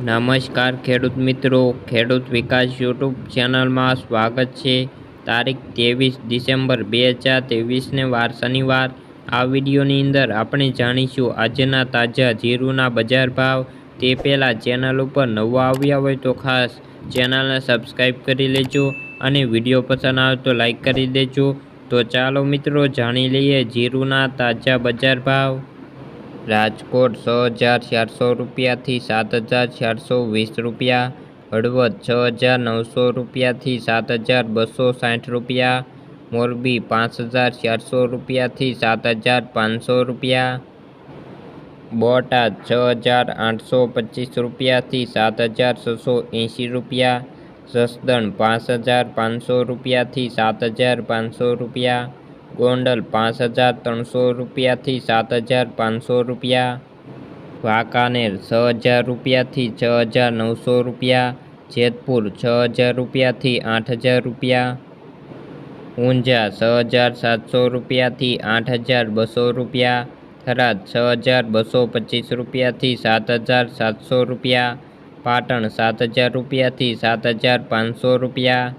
નમસ્કાર ખેડૂત મિત્રો, ખેડૂત વિકાસ યુટ્યુબ ચેનલમાં સ્વાગત છે. તારીખ ત્રેવીસ ડિસેમ્બર બે હજાર ત્રેવીસને વાર શનિવાર. આ વિડીયોની અંદર આપણે જાણીશું આજના તાજા જીરુના બજાર ભાવ. તે પહેલાં ચેનલ ઉપર નવા આવ્યા હોય તો ખાસ ચેનલને સબસ્ક્રાઈબ કરી લેજો અને વીડિયો પસંદ આવે તો લાઈક કરી દેજો. તો ચાલો મિત્રો, જાણી લઈએ જીરુના તાજા બજાર ભાવ. રાજકોટ છ હજાર ચારસો રૂપિયાથી સાત હજાર ચારસો વીસ રૂપિયા હળવદ છ હજાર નવસો રૂપિયાથી સાત હજાર બસો સાઠ રૂપિયા મોરબી પાંચ હજાર ચારસો રૂપિયાથી સાત હજાર પાંચસો રૂપિયા બોટાદ છ હજાર આઠસો પચીસ રૂપિયાથી સાત હજાર છસો એંશી રૂપિયા જસદણ પાંચ હજાર પાંચસો રૂપિયાથી સાત હજાર પાંચસો રૂપિયા ગોંડલ પાંચ હજાર ત્રણસો રૂપિયાથી સાત હજાર પાંચસો રૂપિયા વાંકાનેર છ હજાર રૂપિયાથી છ હજાર નવસો રૂપિયા જેતપુર છ હજાર રૂપિયાથી આઠ હજાર રૂપિયા ઊંઝા છ હજાર સાતસો રૂપિયાથી આઠ હજાર બસો રૂપિયા થરાદ છ હજાર બસો પચીસ રૂપિયાથી સાત હજાર સાતસો રૂપિયા પાટણ સાત હજાર રૂપિયાથી સાત હજાર પાંચસો રૂપિયા